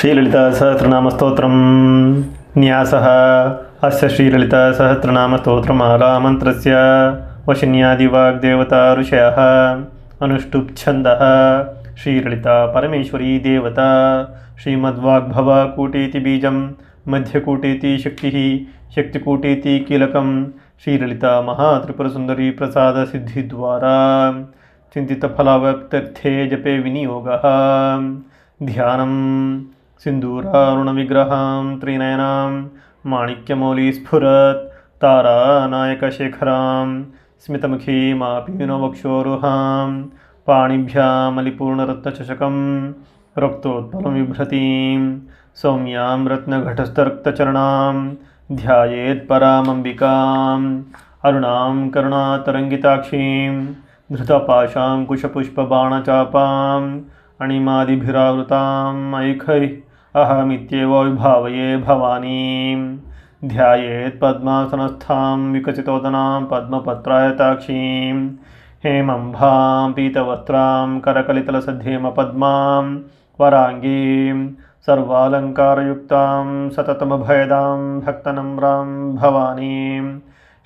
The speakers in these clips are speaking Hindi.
श्रीललितासहस्रनामस्तोत्रं न्यासः। अस्य श्रीललितासहस्रनामस्तोत्रमालामन्त्रस्य वशिन्यादिवाग्देवता ऋषयः अनुष्टुप्छन्दः। श्रीललिता परमेश्वरी देवता। श्रीमद्वाग्भवकूटीति बीजं। मध्यकूटीति शक्तिः। शक्तिकूटीति कीलकं। श्रीललिता महात्रिपुरसुन्दरी प्रसादसिद्धिद्वारा। चिन्तितफलावप्त्यर्थे जपे विनियोगः। ध्यानं सिन्दूरारुणविग्रहां त्रिनयनां, माणिक्यमौलिस्फुरत्, तारानायकशेखरां स्मितमुखीमापीनवक्षोरुहां पाणिभ्यामलिपूर्णरत्नचषकं रक्तोत्पलं बिभ्रतीं सौम्यां रत्नघटस्थरक्तचरणां ध्यायेत्परामम्बिकाम् अरुणां करुणातरङ्गिताक्षीं धृतपाशां कुशपुष्पबाणचापाम् अणिमादिभिरावृताम् ऐखैः अहमित्येव विभावये भवानीं। ध्यायेत् पद्मासनस्थां विकसितोदनां पद्मपत्रायताक्षीं। हेमम्भां पीतवस्त्रां करकलितलसद्धेमपद्मां वराङ्गीं सर्वालङ्कारयुक्तां सततमभयदां भक्तनम्रां भवानीं।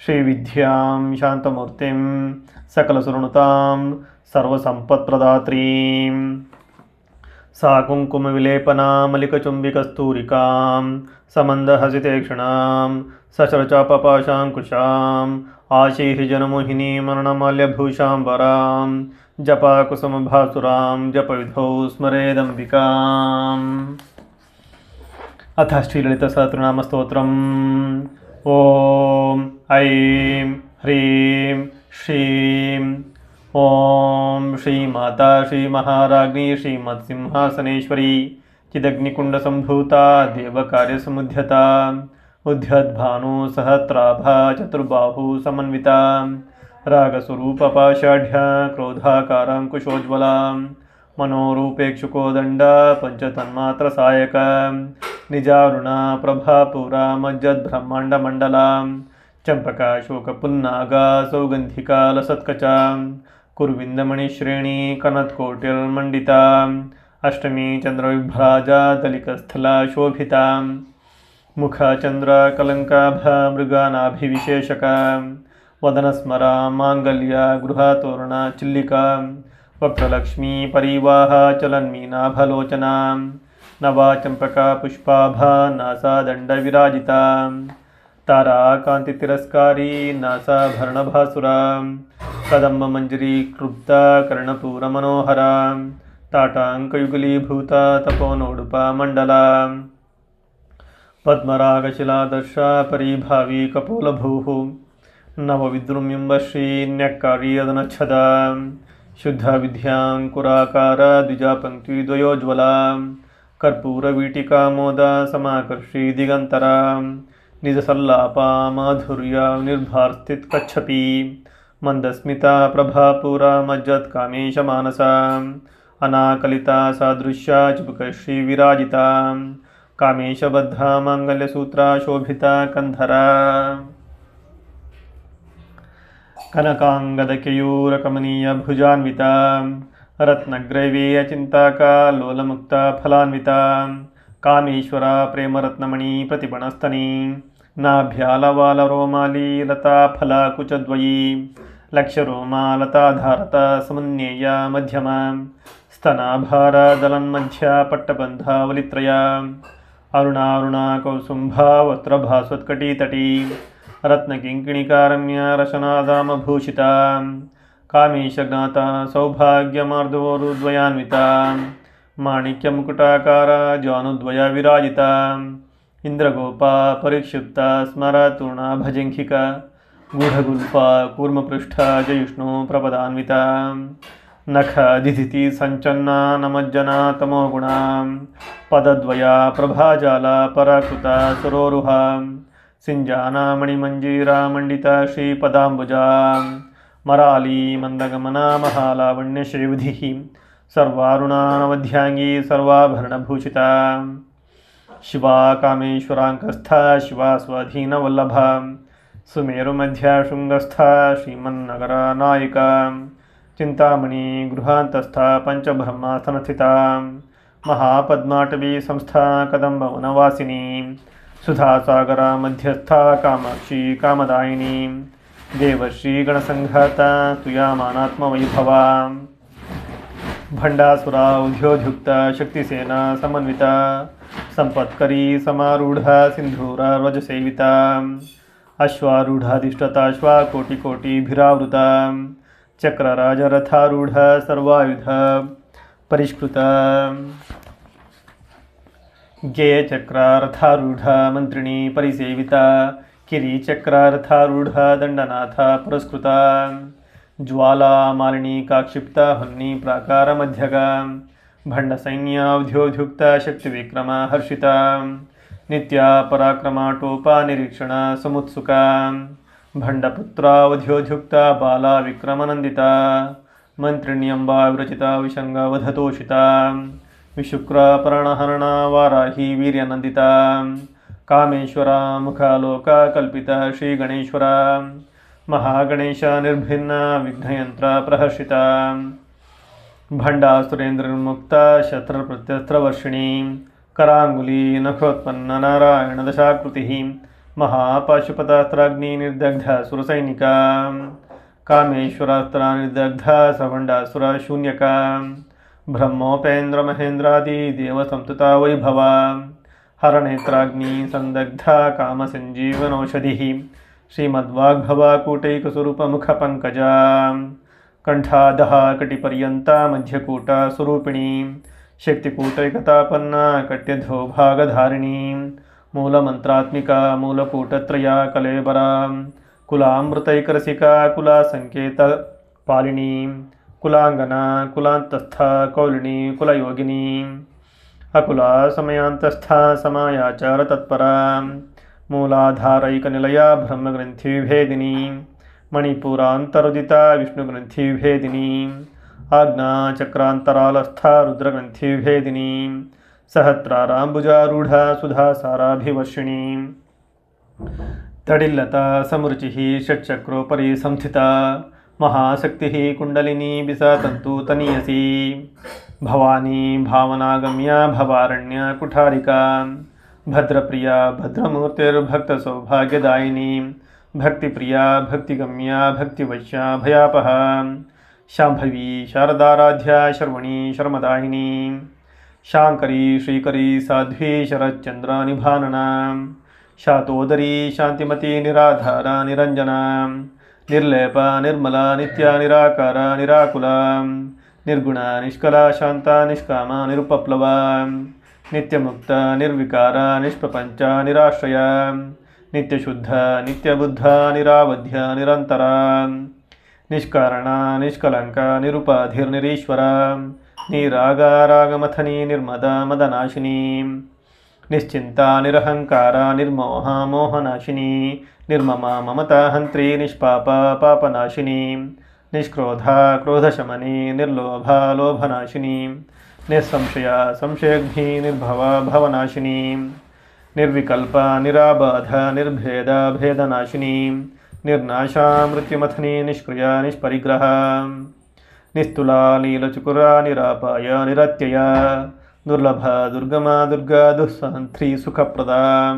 श्रीविद्यां शान्तमूर्तिं सकलसुरनुतां सर्वसम्पत्प्रदात्रीं सा कुङ्कुमविलेपनामलिकचुम्बिकस्तूरिकां समन्दहसितेक्षणां सशरचापपाशाङ्कुशाम् आशीर्जनमोहिनीमरणमाल्यभूषाम्बरां जपाकुसुमभासुरां जपविधौ स्मरेदम्बिकाम्। अथ श्रीललितसहस्रनामस्तोत्रम्। ॐ ऐं ह्रीं श्रीं ॐ श्रीमाता श्रीमहाराज्ञी श्रीमत्सिंहासनेश्वरी चिदग्निकुण्डसम्भूता देवकार्यसमुद्यता उद्यद्भानुसहस्राभा चतुर्बाहु समन्विता रागस्वरूपपाषाढ्या क्रोधाकाराङ्कुशोज्ज्वला मनोरूपेक्षुकोदण्डा पञ्चतन्मात्रसायक निजारुणा प्रभापुरा मज्जद्ब्रह्माण्डमण्डला चम्पकाशोकपुन्नागा सौगन्धिका लसत्कचा कुर्विन्दमणिश्रेणी कनत्कोटिर्मण्डिता अष्टमी चन्द्रविभ्राजा दलिकस्थला शोभिता। मुखचन्द्रकलङ्काभा मृगानाभिविशेषका। वदनस्मरा माङ्गल्या गृहातोरणा चिल्लिका। वक्रलक्ष्मी परिवाहा चलन्मीनाभलोचना नवा चम्पका पुष्पाभा नासादण्डविराजिता ताराकान्तितिरस्कारी नासाभरणभासुरा कदम्बमञ्जरी क्लुप्ता कर्णपूरमनोहरा ताटाङ्कयुगलीभूता तपोनोडुपा मण्डला पद्मरागशिलादर्शा परिभावी कपोलभूः नवविद्रुम्बिम्बश्रीन्यक्कार्यदनच्छदा शुद्धविद्याङ्कुराकारा द्विजापङ्क्तिद्वयोज्ज्वला कर्पूरवीटिकामोदा समाकर्षी दिगन्तरा निजसल्लापा माधुर्या निर्भार्स्थित्कच्छपी मन्दस्मिता प्रभापुरा मज्जत्कामेशमानसा अनाकलिता सादृश्या चिबुकश्री विराजिता कामेशबद्धा माङ्गल्यसूत्रा शोभिता कन्धरा। कनकाङ्गदकेयूरकमनीयभुजान्विता रत्नग्रैवेयचिन्ताका लोलमुक्ता फलान्विता। कामेश्वरा प्रेमरत्नमणि प्रतिपणस्तनी। नाभ्यालवालरोमाली लताफलाकुचद्वयी लक्ष्यरोमा लताधारता समन्येया मध्यमा स्तनाभारदलन्मध्या पट्टबन्धावलित्रया अरुणारुणा कौसुम्भा वस्त्रभास्वत्कटीतटी रत्नकिङ्किणिकारम्या रशनादामभूषिता कामेशज्ञाता सौभाग्यमार्दवोरुद्वयान्विता माणिक्यमुकुटाकारा जानुद्वया ಇಂದ್ರಗೋಪ, ಪರಿಕ್ಷಿಪ್ತ, ಸ್ಮರತೂರ್ಣ ಭಜಂಖಿಕ ಗೂಢಗುಲ್ಪ ಕೂರ್ಮಪೃಷ್ಠ, ಜಯುಷ್ಣು, ಪ್ರಪದಾನ್ವಿತ, ನಖ, ದಿಧಿತಿ, ಸಂಚನ್ನ, ನಮಜ್ಜನ, ತಮೋಗುಣ, ಪದದ್ವಯ, ಪ್ರಭಾಜಾಲ, ಪರಾಕೃತ, ಸರೋರುಹ, ಸಿಂಜಾನ ಮಣಿಮಂಜೀರ ಮಂಡಿತ ಶ್ರೀಪದಾಂಬುಜ, ಮರಾಲಿ, ಮಂದಗಮನ ಮಹಾಲಾವಣ್ಯಶ್ರೇವುಧಿ ಸರ್ವಾರುಣಾನವಧ್ಯಾಂಗಿ, ಸರ್ವಾಭರಣಭೂಷಿತ. शिवा कामेश्वराङ्कस्था शिवा स्वाधीनवल्लभा सुमेरुमध्या शृङ्गस्था श्रीमन्नगरा नायिका चिन्तामणि गृहान्तस्था, पञ्चब्रह्मासनस्थिता। महापद्माटवी संस्था कदम्बवनवासिनी सुधासागरा मध्यस्था, कामाक्षी कामदायिनी। देवश्रीगणसङ्घाता तुयामानात्मवैभवा भण्डासुरा उद्योद्युक्ता शक्तिसेना, समन्विता सम्पत्करी समारूढा सिन्धूरार्वजसेविता अश्वारूढाधिष्ठता कोटिकोटिभिरावृता चक्रराजरथारूढा, सर्वायुध, परिष्कृता गेयचक्रारथारूढा मन्त्रिणी, परिसेविता, किरीचक्रारथारूढा, दण्डनाथा, पुरस्कृता। ज्वाला मालिनी काक्षिप्ता हन्नी प्राकारमध्यगा भण्डसैन्यावध्योद्युक्ता शक्तिविक्रमा हर्षिता। नित्या पराक्रमाटोपा निरीक्षणा समुत्सुका। भण्डपुत्रावध्योद्युक्ता बाला विक्रमनन्दिता मन्त्रिण्यम्बा विरचिता विशङ्गवधतोषिता वाराही वीर्यनन्दिता कामेश्वरा मुखालोका कल्पिता श्रीगणेश्वरा महागणेश निर्भिन्ना विघ्नयन्त्रा प्रहर्षिता। भण्डासुरेन्द्रमुक्ता शस्त्रप्रत्यस्त्रवर्षिणी कराङ्गुली नखोत्पन्न नारायणदशाकृतिः महापाशुपतास्त्राग्निर्दग्धा सुरसैनिका। कामेश्वरास्त्रा निर्दग्धा सभण्डासुरशून्यका ब्रह्मोपेन्द्रमहेन्द्रादिदेवसंस्तुता वैभवा। हरनेत्राग्नि सन्दग्धा कामसञ्जीवनौषधिः श्रीमद्वाग्भवाकूटैकस्वरूपमुखपङ्कजा कण्ठादः कटिपर्यन्ता मध्यकूटा स्वरूपिणी शक्तिकूटैकतापन्ना कट्यधो भागधारिणी मूलमन्त्रात्मिका मूलकूटत्रया कलेबरा कुलामृतैकरसिका कुलासङ्केतपालिनी कुलाङ्गना कुलान्तस्था कौलिनी कुलयोगिनी अकुला समयांतस्था समायाचारतत्परा మూలాధారైకనిలయా బ్రహ్మగ్రంథిభేదిని మణిపూరాంతరుదిత విష్ణుగ్రంథిభేదిని ఆజ్ఞాచక్రాంతరాలస్థ రుద్రగ్రంథిభేదిని సహస్రారాంబుజారూఢ సుధాసారాభివర్షిణి. తడిల్లత సమృచి షట్చక్రోపరి సంస్థిత మహాశక్తి కుండలిని విసాతంతు తనీయసి భవానీ భావనాగమ్య భవారణ్య కుఠారికా. भद्रप्रिया, भद्रमूर्तिर्भक्तसौभाग्यदायिनी। भक्तिप्रिया, भक्तिगम्या, भक्तिवश्या, भयापहा। शाम्भवी शारदाराध्या, शर्वणी, शर्मदायिनी। शाङ्करी श्रीकरी, साध्वी शरच्चन्द्रनिभानना शातोदरी शान्तिमती निराधारा निरञ्जना निर्लेपा, निर्मला, नित्या, निराकारा, निराकुला। निर्गुणा, निष्कला शान्ता निष्कामा, निरुपप्लवा। नित्यमुक्त, निर्विकार निष्प्रपञ्च निराश्रय। नित्यशुद्ध, नित्यबुद्ध, निरावध्य निरन्तरा निष्कारण निष्कलङ्क निरुपाधिर्निरीश्वर। निरागारागमथनी निर्मद, मदनाशिनी। निश्चिंता निरहङ्कार निर्मोह, मोहनाशिनी। निर्ममा, ममता, हंत्री, निष्पापा, पापनाशिनी। निष्क्रोधा क्रोधशमनी, निर्लोभा लोभनाशिनी, निःसंशया संशयग्नि निर्भवा भवनाशिनी, निर्विकल्प निराबाध, निर्भेद भेदनाशिनी, निर्नाशा मृत्युमथनी, निष्क्रिया निष्परिग्रह, निस्तुला नीलचुकुरा निरापाय निरत्यया, दुर्लभ दुर्गमा दुर्गा दुःसहन्त्री सुखप्रदा,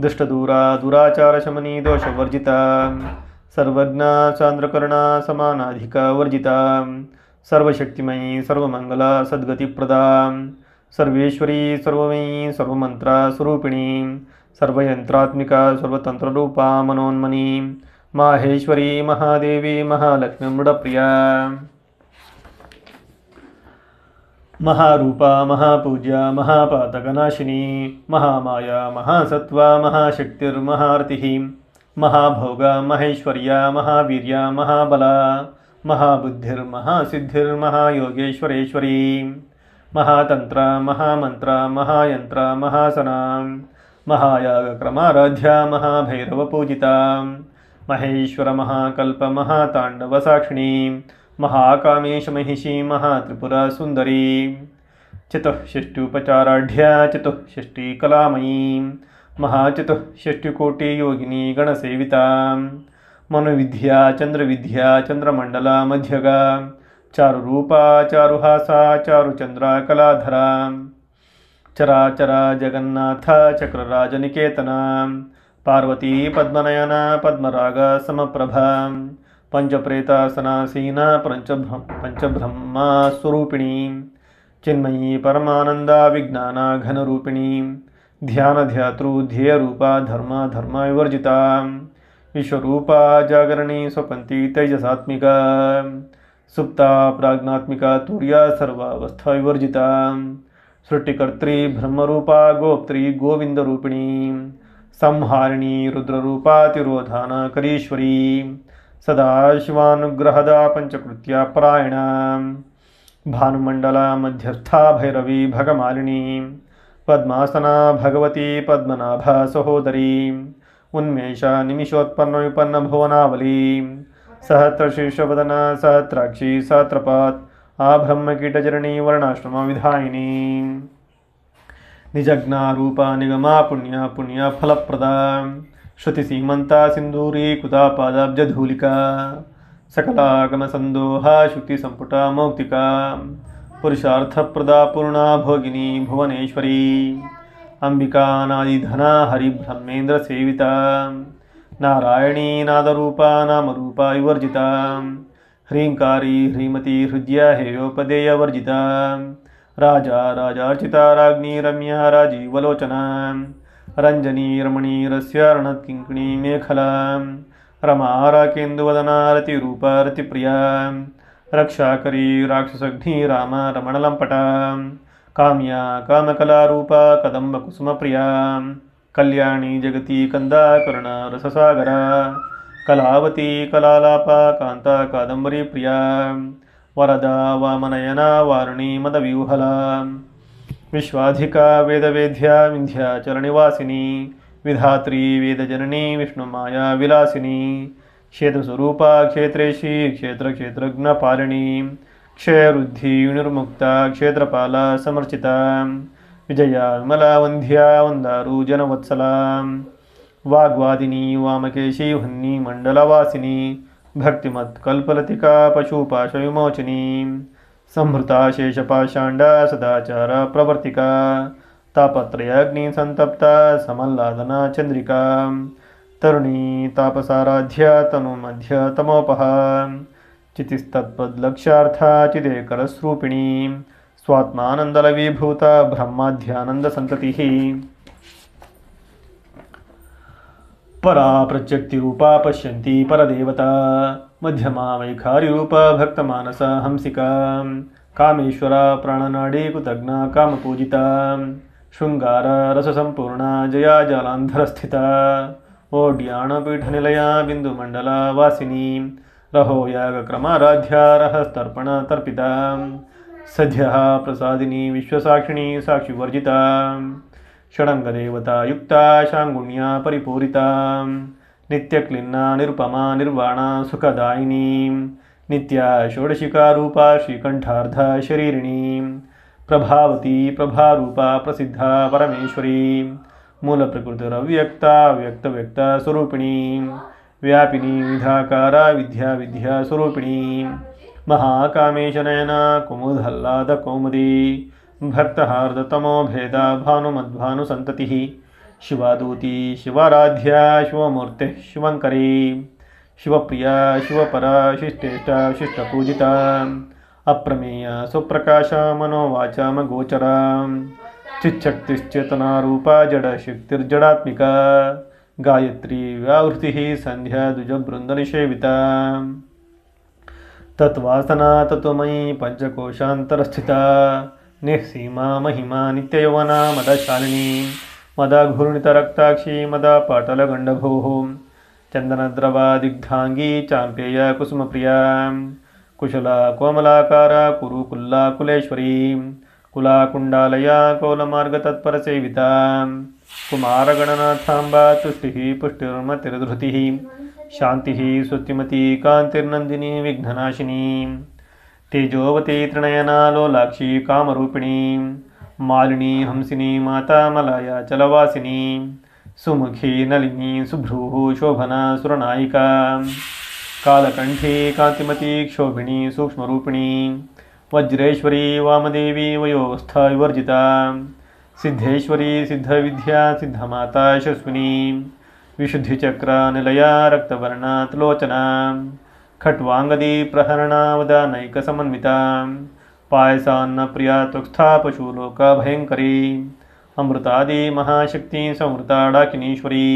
दुष्टदूरा दुराचारशमनी दोषवर्जिता सर्वज्ञा चान्द्रकर्णा समानाधिका वर्जिता, सर्वशक्तिमयी सर्वमङ्गला सद्गतिप्रदा, सर्वेश्वरी सर्वमयी सर्वमन्त्रा स्वरूपिणी सर्वयन्त्रात्मिका सर्वतन्त्ररूपा मनोन्मनी, माहेश्वरी, महादेवी, महालक्ष्मी, मृडप्रिया। महारूपा, महापूज्या, महापातकनाशिनी, महामाया महासत्वा महाशक्तिर्महारतिः। महाभोगा, महेश्वर्या, महावीर्या, महाबला महाबुद्धिर्महासिद्धिर्महायोगेश्वरेश्वरी महातन्त्र, महामन्त्र, महायन्त्र, महासना, महायागक्रमाराध्या, महाभैरवपूजिता, महेश्वर, महाकल्प महेश्वरमहाकल्पमहाताण्डवसाक्षिणी महाकामेशमहिषी महात्रिपुरसुन्दरी चतुःषष्ट्युपचाराढ्या चतुःषष्टिकलामयी महाचतुःषष्टिकोटियोगिनी गणसेविता, मनुविद्या चन्द्रविद्या चन्द्रमण्डला मध्यगा, चारुरूपा, चारुहासा चारुचन्द्रा कलाधरा चराचर जगन्नाथ, चक्रराजनिकेतना, पार्वती, पद्मनयना, पद्मराग, समप्रभा पञ्चप्रेतासनासीना पञ्चब्रह्म पञ्चब्रह्मस्वरूपिणी चिन्मयी परमानन्दा, विज्ञाना, घनरूपिणी ध्यानध्यातृ ध्येयरूपा धर्म धर्म विवर्जिता विश्वरूपा जागरणी स्वपन्ती तेजसात्मिका। सुप्ता प्राज्ञात्मिका तुर्या सर्वावस्था विवर्जिता सृष्टिकर्त्री ब्रह्मरूपा गोप्त्री गोविन्दरूपिणी। संहारिणी रुद्ररूपा तिरोधानकरीश्वरी सदाशिवानुग्रहदा पञ्चकृत्या परायणा। भानुमण्डला मध्यर्था भैरवी भगमालिनी। ಪದ್ಮಾಸನ ಭಗವತಿ ಪದ್ಮನಾಭ ಸಹೋದರಿ. ಉನ್ಮೇಷ ನಿಮಿಷೋತ್ಪನ್ನ ವಿಪನ್ನ ಭುವನಾವಲಿ. ಸಹಸ್ರ ಶೀರ್ಷವದನ ಸಹಸ್ರಾಕ್ಷಿ ಸಹಸ್ರಪಾತ್. ಆ ಬ್ರಹ್ಮಕೀಟಜರಣಿ ವರ್ಣಾಶ್ರಮ ವಿಧಾಯಿನಿ. ನಿಜಜ್ಞಾ ರೂಪ ನಿಗಮ ಪುಣ್ಯ ಪುಣ್ಯ ಫಲಪ್ರದ. ಶ್ರುತಿ ಸೀಮಂತ ಸಿಂಧೂರಿ ಕುತಾಪಾದಾಬ್ಜಧೂಲಿಕಾ ಸಕಲಾಗಮ ಸಂದೋಹ ಶ್ರುತಿ ಸಂಪುಟ ಮೌಕ್ತಿಕ. पुरुषार्थप्रदा पूर्णा भोगिनी भुवनेश्वरी अम्बिकानादिधना हरिब्रह्मेन्द्रसेविता नारायणी नादरूपा नामरूपा विवर्जिता। ह्रीङ्कारी ह्रीमती हृद्या हेयोपदेयवर्जिता राजा राजार्चिता राज्ञी रम्या राजीवलोचना। रञ्जनी रमणीरस्य रणत्किङ्किणी मेखला। रमा राकेन्दुवदना रतिरूपा रतिप्रिया रक्षाकरी राक्षसघ्नी राम रमणलम्पटा काम्या कामकलारूपा कदम्बकुसुमप्रिया कल्याणी जगती कंदा करुणा रससागरा कलावती कलालापा कान्ता कादम्बरी प्रिया वरदा वामनयना वारुणी मदव्यूहला विश्वाधिका वेदवेद्या विन्ध्याचलनिवासिनी विधात्री वेदजननी विष्णुमाया विलासिनी ಕ್ಷೇತ್ರ ಸ್ವರೂಪ ಕ್ಷೇತ್ರೇಶಿ ಕ್ಷೇತ್ರ ಕ್ಷೇತ್ರಜ್ಞ ಪಾಲಿಣಿ. ಕ್ಷಯರುದ್ಧಿ ನಿರ್ಮುಕ್ತ ಕ್ಷೇತ್ರಪಾಲ, ಸಮರ್ಚಿತ. ವಿಜಯ ವಿಮಲ ವಂಧ್ಯ ವಂದಾರು ಜನವತ್ಸಲ. ವಾಗ್ವಾದಿನಿ, ವಾಮಕೇಶಿ, ಹನ್ನಿ, ಮಂಡಲವಾಸಿನಿ. ಭಕ್ತಿಮತ್, ಕಲ್ಪಲತಿಕಾ, ಪಶುಪಾಶ ವಿಮೋಚಿನಿ. ಸಂಹೃತ ಶೇಷಪಾಷಾಂಡ, ಸದಾಚಾರ ಪ್ರವರ್ತಿಕಾ. ತಾಪತ್ರಯಾಗ್ನಿ ಸಂತಪ್ತ, ಸಮಲ್ಲಾದನ, ಚಂದ್ರಿಕಾ. तरुणी तापसाराध्या तनुमध्य तमोपहा। चितिस्तत्पद्लक्ष्यार्था चिदेकरस्रूपिणी स्वात्मानन्दलवीभूता ब्रह्माध्यानन्दसन्ततिः। परा प्रत्यक्तिरूपा पश्यन्ति परदेवता। मध्यमा वैखारिरूपा भक्तमानसा हंसिका। कामेश्वरा प्राणनाडी कृतज्ञा कामपूजिता। शृङ्गार रससम्पूर्णा जया जालान्धरस्थिता। ಓ ಡ್ಯಾಣಪೀಠನಿಲಯ ಬಿಂದು ಮಂಡಲ ವಾಸಿನಿ ರಹೋ ಯಾಗ ಕ್ರಮಾರಾಧ್ಯ ರಹಸ್ತರ್ಪಣ ತರ್ಪಿತ. ಸದ್ಯ ಪ್ರಸಾದಿನಿ ವಿಶ್ವಸಾಕ್ಷಿಣಿ ಸಾಕ್ಷಿ ವರ್ಜಿತ. ಷಡಂಗದೇವತಾ ಯುಕ್ತ ಶಾಂಗುಣ್ಯ ಪರಿಪೂರಿತ. ನಿತ್ಯಕ್ಲಿನ್ನ ನಿರುಪಮ ನಿರ್ವಾಣ ಸುಖದಾಯಿನಿ. ನಿತ್ಯ ಷೋಡಶಿಕಾರೂಪ ಶ್ರೀಕಂಠಾರ್ಧ ಶರೀರಿಣಿ. ಪ್ರಭಾವತಿ ಪ್ರಭಾರೂಪ ಪ್ರಸಿದ್ಧ ಪರಮೇಶ್ವರಿ. प्रभारूपा प्रसिद्धा परमेश्वरी मूलप्रकृतिरव्यक्ता व्यक्तव्यक्ता स्वरूपिणी व्यापिनी विधाकारा विद्या विद्या स्वरूपिणी महाकामेशनयना कुमुदह्लादकौमुदी भक्तहार्दतमो भेदा भानुमध्भानुसन्ततिः शिवादूती शिवाराध्या शिवमूर्तिः शिवङ्करी शिवप्रिया शिवपरा शिष्टेष्टा शिष्टपूजिता अप्रमेया सुप्रकाशा मनोवाचामगोचरा चिच्छक्तिश्चेतनारूपा जडशक्तिर्जडात्मिका। गायत्री व्यावृतिः सन्ध्या द्विजबृन्दनिषेविता। तत्वासना तत्त्वमयी पञ्चकोशान्तरस्थिता। निःसीमा महिमा नित्ययौवना मदशालिनी। मदाघूर्णितरक्ताक्षी मदा पाटलगण्डभोः। चन्दनद्रवादिग्धाङ्गी चाम्पेया कुसुमप्रिया। कुशला कोमलाकारा कुरुकुल्ला कुलेश्वरी कुलाकुण्डालया कौलमार्गतत्परसेविता। कुमारगणनाथाम्बा तुष्टिः पुष्टिर्मतिर्धृतिः। शान्तिः सुतिमती कान्तिर्नन्दिनी विघ्ननाशिनी। तेजोवती त्रिणयना लोलाक्षी कामरूपिणी। मालिनी हंसिनी माता मलया चलवासिनी। सुमुखी नलिनी सुभ्रूः शोभना सुरनायिका। कालकण्ठी कान्तिमती क्षोभिणी सूक्ष्मरूपिणी। वज्रेश्वरी वामदेवी वयोवस्था विवर्जिता। सिद्धेश्वरी सिद्धविद्या सिद्धमाता यशस्विनी विशुद्धिचक्र निलया रक्तवर्णात् लोचना। खट्वाङ्गदी प्रहरणा वदानैकसमन्विता पायसान्नप्रिया त्वक्स्था पशुलोकभयङ्करी अमृतादि महाशक्ति संवृता डाकिनीश्वरी।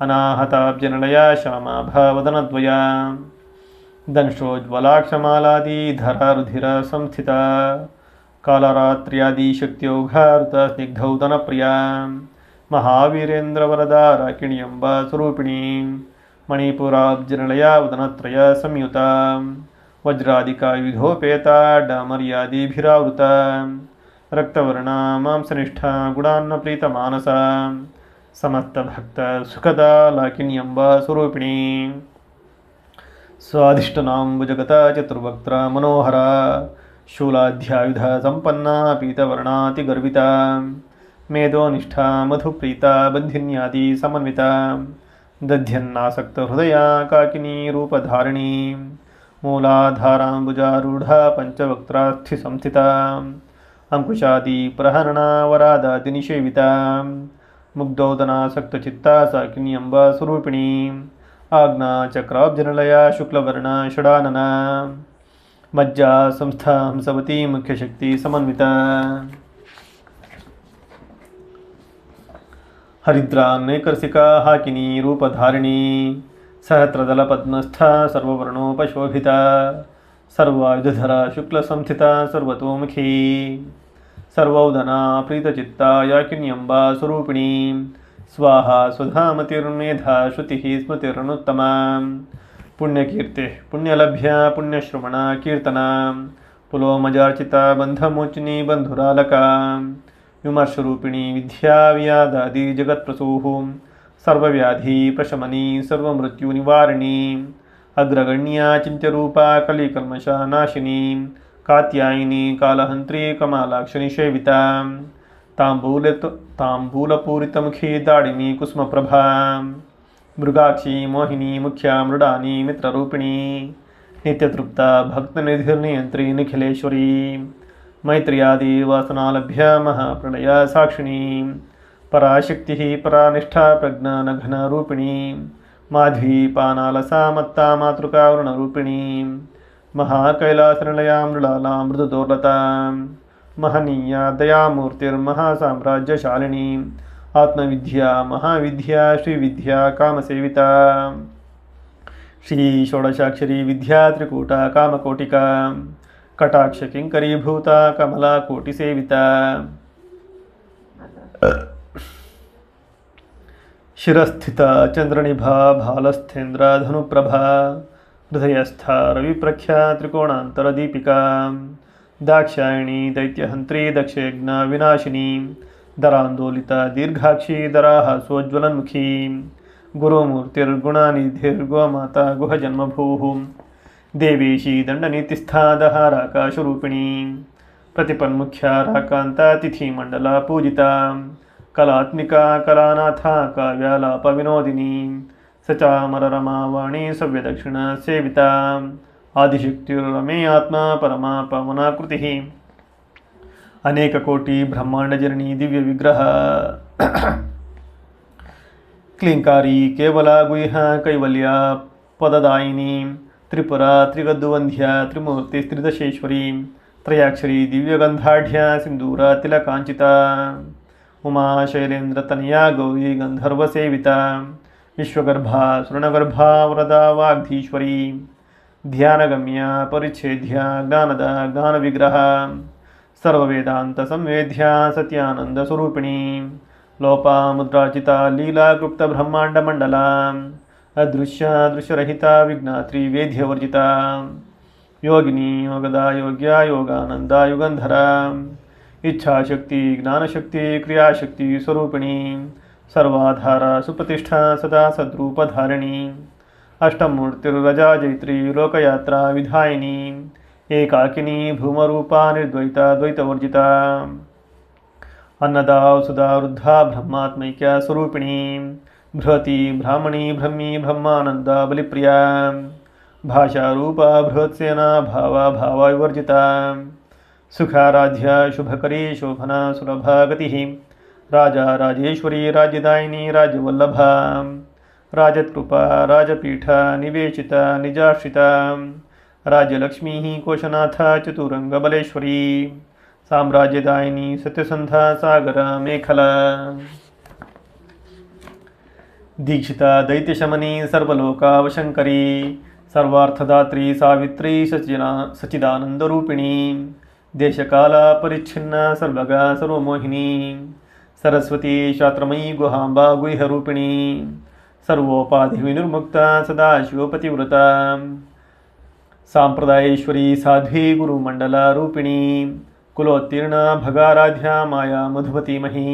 अनाहताब्जनलया श्यामाभावदनद्वया दंशोज्ज्वलाक्षमालादिधरा रुधिरसंस्थिता कालरात्र्यादिशक्त्योघारुता स्निग्धौदनप्रिया महावीरेन्द्रवरदा राकिण्यम्बा स्वरूपिणी मणिपुराब्जनलया वदनत्रय संयुता वज्रादिका विधोपेता डामर्यादिभिरावृता, रक्तवर्णा, मांसनिष्ठा, गुणान्नप्रीतमानसा, समस्तभक्तसुखदा लाकिन्यम्बा स्वरूपिणी स्वाधिष्ठनाम्बुजगता चतुर्वक्त्रा मनोहरा शूलाध्यायुध सम्पन्ना पीतवर्णातिगर्विता मेधोनिष्ठा मधुप्रीता बन्धिन्यादि समन्विता दध्यन्नासक्तहृदया काकिनी रूपधारिणी मूलाधाराम्बुजारूढा पञ्चवक्त्रास्थिसंस्थिता अङ्कुशादिप्रहरणा वरादादिनिषेविता मुग्धोदनासक्तचित्ता साकिनी अम्बा स्वरूपिणी ಆಜ್ಞಾ ಚಕ್ರಾಬ್ಜನಲಯ, ಶುಕ್ಲವರ್ಣ, ಷಡಾನನ, ಮಜ್ಜ, ಸಂಸ್ಥಾ ಹಂಸವತಿ ಮುಖ್ಯಶಕ್ತಿ ಸಮನ್ವಿತ. ಹರಿದ್ರಾ ನೈಕರ್ಸಿಕಾ ಹಾಕಿನಿ, ರೂಪಧಾರಿಣಿ ಸಹಸ್ರದಲ ಪದ್ಮಸ್ಥ ಸರ್ವರ್ಣೋಪಶೋಭಿತ ಸರ್ವಾಯುಧರ ಶುಕ್ಲಸಂಸ್ಥಿತ, ಸರ್ವತೋಮುಖಿ, ಸರ್ವೌಧನಾ ಪ್ರೀತಚಿತ್ತ ಯಾಕಿನ್ಯಂಬ ಸ್ವರೂಪಿಣಿ स्वाहा स्वधामतिर्मेधा श्रुतिः स्मृतिरनुत्तमा पुण्यकीर्तिः, पुण्यलभ्या, पुण्यश्रवणा कीर्तना पुलोमजार्चिता, बन्धमोचिनी बन्धुरालका विमर्शरूपिणी विद्या व्यादादि जगत्प्रसूः। सर्वव्याधि, प्रशमनी सर्वमृत्युनिवारिणी अग्रगण्या, चिन्त्यरूपा कलिकल्मषा नाशिनी। कात्यायिनी, कालहन्त्री कमालाक्षनिषेविता ताम्बूल తాంబూలపూరితముఖీ దాడిని కుసుమప్రభ మృగాక్షి మోహిని ముఖ్య మృడాని మిత్రరూపిణి నిత్యతృప్త భక్తనిధిర్నియంత్రి నిఖిలేశ్వరి మైత్ర్యాది వాసనాలభ్య మహాప్రణయ సాక్షిణి పరాశక్తి పరానిష్ట ప్రజ్ఞానఘనరూపిణి మాధ్వీ పానాలసా మత్తా మాతృకారుణరూపిణి మహాకైలాసనిలయా మృళాలా మృదుదోర్లత महनीया दयामूर्तिर्महासाम्राज्यशालिनी आत्मविद्या, महाविद्या, श्रीविद्या, कामसेविता। श्री षोडशाक्षरी विद्या कामकोटिका। कटाक्षकिङ्करीभूता कमला, कोटिसेविता। शिरस्थिता, चन्द्रनिभा, भालस्थेन्द्रा, धनुप्रभा। हृदयस्था, रविप्रख्या त्रिकोणान्तरदीपिका दाक्षायणी दैत्यहन्त्री दक्षयज्ञा, विनाशिनी दरान्दोलिता दीर्घाक्षी दराः सोज्ज्वलन्मुखी गुरुमूर्तिर्गुणानिधिर्गोमाता गुहजन्मभूः, देवेशी, दण्डनीतिस्था, दहाराकाशरूपिणी, प्रतिपन्मुख्या, राकान्ता, तिथिमण्डला, पूजिता, कलात्मिका, कलानाथा, काव्यालापविनोदिनी स चामररमा वाणी सव्यदक्षिणसेविता आदिशक्तिर्रमे आत्मा परमा पवनाकृतिः अनेककोटि ब्रह्माण्डजननी दिव्यविग्रह क्लीङ्कारी केवला गुह्य कैवल्या पददायिनी। त्रिपुरा त्रिगद्दुवन्ध्या त्रिमूर्तिस्त्रिदशेश्वरी त्रयाक्षरी दिव्यगन्धाढ्या सिन्दूरा तिलकाञ्चिता। उमा शैलेन्द्रतनया गौरी गन्धर्वसेविता। विश्वगर्भा स्वर्णगर्भा वरदा वाग्धीश्वरी। ಧ್ಯಾನಗಮ್ಯ, ಪರಿಚ್ಛೇದ್ಯ, ಜ್ಞಾನದ ಜ್ಞಾನ ವಿಗ್ರಹ ಸರ್ವವೇದಾಂತ ಸಂವೇದ್ಯ, ಸತ್ಯಾನಂದ ಸ್ವರೂಪಿಣಿ ಲೋಪ ಮುದ್ರಾಚಿತ ಲೀಲಾ ಗುಪ್ತ ಬ್ರಹ್ಮಾಂಡ ಮಂಡಲ, ಅದೃಶ್ಯ ದೃಶ್ಯರಹಿತ ವಿಜ್ಞಾತ್ರಿ ವೇದ್ಯವರ್ಜಿತ, ಯೋಗಿನಿ ಯೋಗದ ಯೋಗ್ಯ ಯೋಗಾನಂದ ಯುಗಂಧರ, ಇಚ್ಛಾಶಕ್ತಿ, ಜ್ಞಾನಶಕ್ತಿ, ಕ್ರಿಯಾಶಕ್ತಿ ಸ್ವರೂಪಿಣಿ, ಸರ್ವಾಧಾರ ಸುಪ್ರತಿಷ್ಠಾ ಸದಾ ಸದ್ರೂಪಧಾರಣಿ. जैत्री लोकयात्रा विधायिनी एकाकिनी भूमरूपा निर्द्वैता द्वैतवर्जिता। अन्नदा सुधा वृद्धा ब्रह्मात्मैक्या स्वरूपिणी बृहती ब्राह्मणी ब्रह्मी ब्रह्मानन्दा बलिप्रिया। भाषारूपा बृहत्सेना भावा भावाविवर्जिता सुखाराध्या शुभकरी शोभना सुलभा गतिः राजा राजेश्वरी राज्यदायिनी राज्यवल्लभा। राजकृपा राजपीठा, निवेशिता निजाश्रिता राज्यलक्ष्मीः कोशनाथा चतुरङ्गबलेश्वरी साम्राज्यदायिनी सत्यसन्धा सागरा, मेखला। दीक्षिता, दैत्यशमनी सर्वलोकावशङ्करी सर्वार्थदात्री, सावित्री, सचिना सचिदानन्दरूपिणी देशकालापरिच्छिन्ना सर्वगा, सर्वमोहिनी, सरस्वती शास्त्रमयी गुहाम्बा गुह्यरूपिणी सर्वोपाधिविनिर्मुक्ता सदाशिवपतिव्रता साम्प्रदायेश्वरी साध्वी गुरुमण्डलारूपिणी कुलोत्तीर्णा भगाराध्या माया मधुमतीमही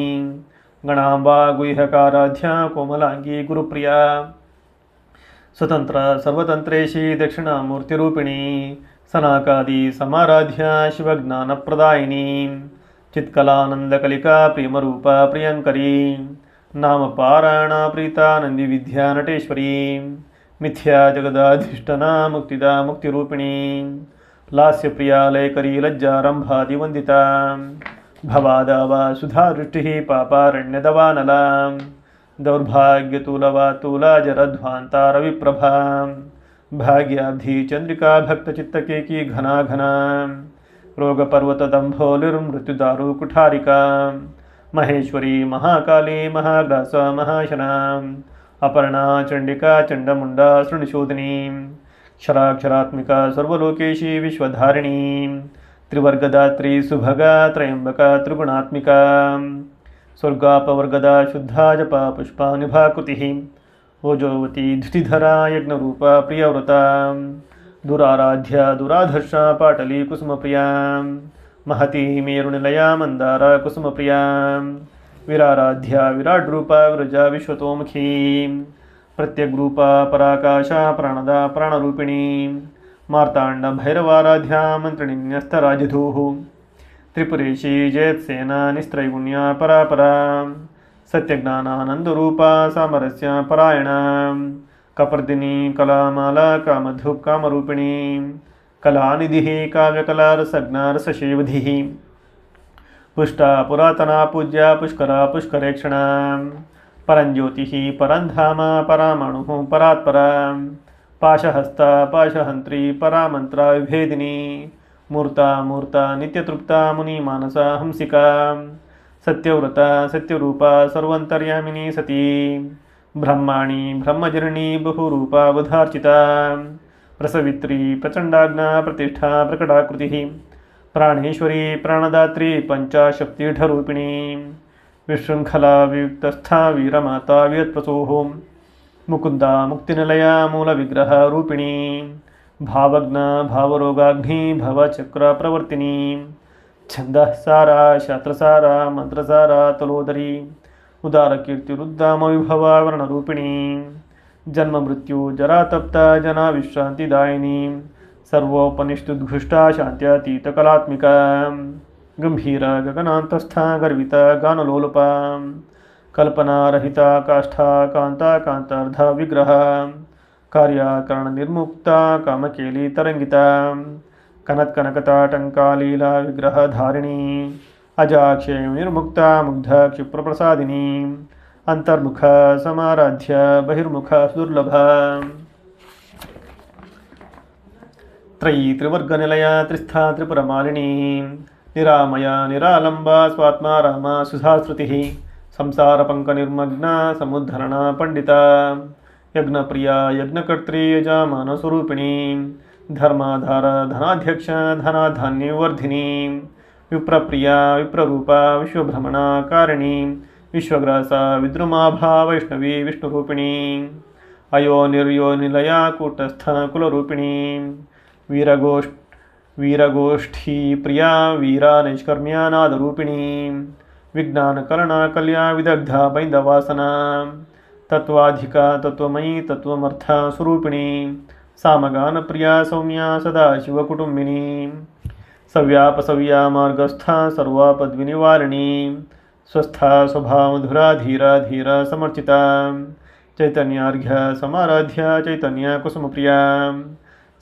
गणाम्बा गुह्यकाराध्या कोमलाङ्गी गुरुप्रिया। स्वतन्त्र सर्वतन्त्रेशी दक्षिणामूर्तिरूपिणी सनाकादि समाराध्या शिवज्ञानप्रदायिनी चित्कलानन्दकलिका प्रेमरूपा प्रियङ्करी नाम पारायणा प्रीता नन्दिविद्या नटेश्वरी मिथ्या जगदाधिष्ठना मुक्तिदा मुक्तिरूपिणी लास्यप्रिया लयकरी लज्जारम्भादिवन्दिता भवादावा सुधादृष्टिः पापारण्यदवानला दौर्भाग्यतुलवातुला जरध्वान्तारविप्रभा भाग्याब्धि चन्द्रिका भक्तचित्तकेकी घना घना रोगपर्वतदम्भोलिर्मृत्युदारु कुठारिका महेश्वरी, महाकाली महाग्रास महाशनाम् अपर्णा, चण्डिका, चण्डमुण्डा, शृणुशोधिनी, क्षराक्षरात्मिका, सर्वलोकेशी विश्वधारिणी, त्रिवर्गदात्री, सुभगा त्रयम्बका त्रिगुणात्मिका, स्वर्गापवर्गदा, शुद्धा, जपा पुष्पानिभाकृतिः ओजोवती, धृतिधरा, यज्ञरूपा, प्रियव्रता, दुराराध्या, दुराधर्षा कुसुमप्रिया महती मेरुनिलया मन्दारा कुसुमप्रिया। विराराध्या विराड्रूपा विरजा विश्वतोमुखी। प्रत्यग्रूपा पराकाशा प्राणदा प्राणरूपिणी। मार्ताण्डभैरवाराध्या मन्त्रिणीन्यस्तराजधूः। त्रिपुरेशी जयत्सेना निस्त्रैगुण्या परापरा। सत्यज्ञानानन्दरूपा सामरस्य परायणा। कपर्दिनी कलामाला कामधुक् कामरूपिणी ಕಲಾನಿಧಿ ಕಾವ್ಯಕಲಾರಸಜ್ಞಾರಸ ಶೇವಧಿ ಪುಷ್ಟ ಪುರಾತನ ಪೂಜ್ಯ ಪುಷ್ಕರ ಪುಷ್ಕರೇಕ್ಷಣ. ಪರಂಜ್ಯೋತಿ ಪರಂಧಾಮ ಪರಾಮಣು ಪರಾತ್ಪರ. ಪಾಶಹಸ್ತ ಪಾಶಹಂತ್ರಿ ಪರಾಮಂತ್ರ ವಿಭೇದಿನಿ. ಮೂರ್ತ ಮೂರ್ತ ನಿತ್ಯತೃಪ್ತ ಮುನಿ ಮಾನಸ ಹಂಸಿಕಾ. ಸತ್ಯವ್ರತ ಸತ್ಯರೂಪ ಸರ್ವಂತರ್ಯಾಮಿನಿ ಸತಿ. ಬ್ರಹ್ಮಾಣಿ ಬ್ರಹ್ಮಜರಣಿ ಬಹುರೂಪ ಬುಧಾರ್ಚಿತ प्रसवित्री प्रचण्डाज्ञा प्रतिष्ठा, प्रकटाकृतिः, प्राणेश्वरी, प्राणदात्री पञ्चाशक्तिढरूपिणी विशृङ्खला, वियुक्तस्था, वीरमाता वियत्प्रसूः मुकुन्दा, मुक्तिनिलया मूलविग्रहरूपिणी भावज्ञा भावरोगाग्नि, भवचक्रप्रवर्तिनी। छन्दः सारा शास्त्रसारा मन्त्रसारा तलोदरी। उदारकीर्तिरुद्दामविभवा वर्णरूपिणी। जन्ममृत्यु जरातप्ता जना विश्रान्तिदायिनी सर्वोपनिषदुद्घुष्टा शान्त्यातीतकलात्मिका, गम्भीरा, गगनान्तस्था, गर्विता, गानलोलुपा, कल्पनारहिता, काष्ठा, कान्ता विग्रहा कार्याकरणनिर्मुक्ता कामकेली, तरङ्गिता कनत्कनकताटङ्कालीला विग्रहधारिणी अजाक्षे निर्मुक्ता मुग्ध, क्षिप्रप्रसादिनी अन्तर्मुख समाराध्य, बहिर्मुख सुदुर्लभा त्रयी त्रिवर्गनिलया त्रिस्था त्रिपुरमालिनी, निरामया, निरालम्बा स्वात्मा रामा सुधाश्रुतिः, संसारपङ्कनिर्मग्ना, समुद्धरणा, पण्डिता, यज्ञप्रिया, यज्ञकर्त्री यजामानस्वरूपिणी धर्माधार, धनाध्यक्ष, धनाधान्यवर्धिनी, विप्रप्रिया, विप्ररूपा विश्वभ्रमणा कारिणी विश्वग्रासा विद्रुमाभा वैष्णवी विष्णुरूपिणी। अयो निर्यो निलया कूटस्थ कुलरूपिणी। वीरगोष्ठ वीरगोष्ठी प्रिया वीरा नैष्कर्म्या नादरूपिणी। विज्ञानकरणा कल्या विदग्धा बैन्दवासना। तत्त्वाधिका तत्त्वमयी तत्त्वमर्था स्वरूपिणी सामगानप्रिया सौम्या सदाशिवकुटुम्बिनी सव्यापसव्या मार्गस्था सर्वापद्विनिवारिणी। स्वस्था स्वभावधुरा धीरा धीरा समर्चिता। चैतन्यार्घ्य समाराध्या चैतन्या कुसुमप्रिया।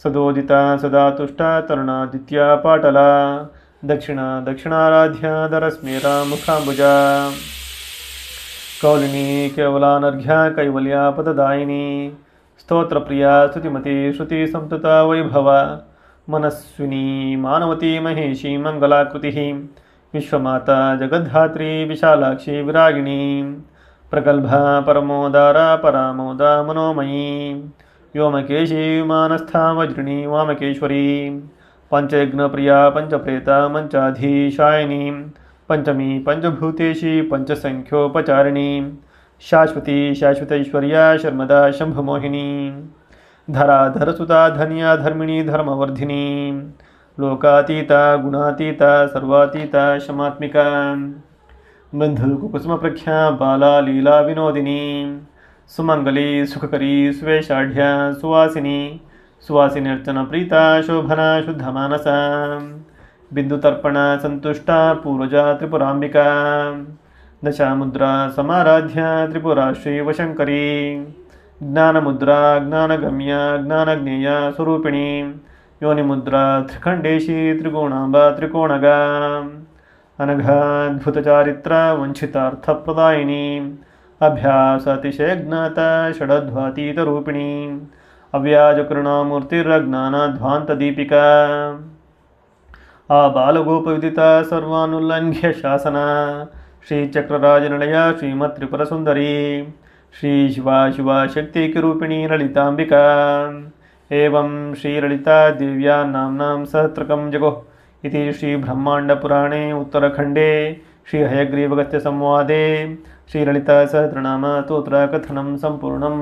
सदोदिता सदा तुष्टा तरुणादित्या पाटला। दक्षिण दक्षिणाराध्या दरस्मेरा मुखाम्बुजा। कौलिनी केवलानर्घ्या कैवल्या पददायिनी। स्तोत्रप्रिया स्तुतिमती श्रुतिसंस्तुता वैभवा। मनस्विनी मानवती महेशी मङ्गलाकृतिः विश्वमाता जगद्धात्री विशालाक्षी विरागिणी। प्रगल्भा परमोदारा परामोदा मनोमयी। व्योमकेशी मानस्था वज्रिणी वामकेश्वरी। पञ्चयज्ञप्रिया पञ्चप्रेता मञ्चाधीशायिनी पञ्चमी पञ्चभूतेशी पञ्चसङ्ख्योपचारिणी शाश्वती शाश्वतैश्वर्या शर्मदा शम्भुमोहिनी धराधरसुता धन्या धर्मिणी धर्मवर्धिनी। लोकातीता, गुणातीता, सर्वातीता, शमात्मिका। बन्धुकुकुसुमप्रख्या बाला लीला विनोदिनी सुमङ्गली सुखकरी, सुवेशाढ्या, सुवासिनी सुवासिन्यर्चनप्रीता शोभना शुद्धमानसा बिन्दुतर्पणा सन्तुष्टा पूर्वजा, त्रिपुराम्बिका। दशामुद्रा, समाराध्या, त्रिपुरा श्रीवशङ्करी ज्ञानमुद्रा, ज्ञानगम्या, ज्ञानज्ञेया, स्वरूपिणी। योनिमुद्रा त्रिखण्डेशी त्रिकोणाम्बा त्रिकोणगा अनघाद्भुतचारित्रा वञ्चितार्थप्रदायिनी अभ्यासातिशयज्ञाता षडध्वातीतरूपिणी अव्याजकरुणामूर्तिरज्ञानाध्वान्तदीपिका आबालगोपविदिता सर्वानुल्लङ्घ्य शासना श्रीचक्रराजनिलया श्रीमत्त्रिपुरसुन्दरी श्रीशिवा शिवा शक्तिकिरूपिणी ललिताम्बिका एवं श्रीललिता देव्या नाम्नां सहस्रकं श्री इति श्रीब्रह्माण्डपुराणे उत्तरखण्डे श्रीहयग्रीवगस्त्यसंवादे श्रीललितासहस्रनाम स्तोत्रकथनं सम्पूर्णम्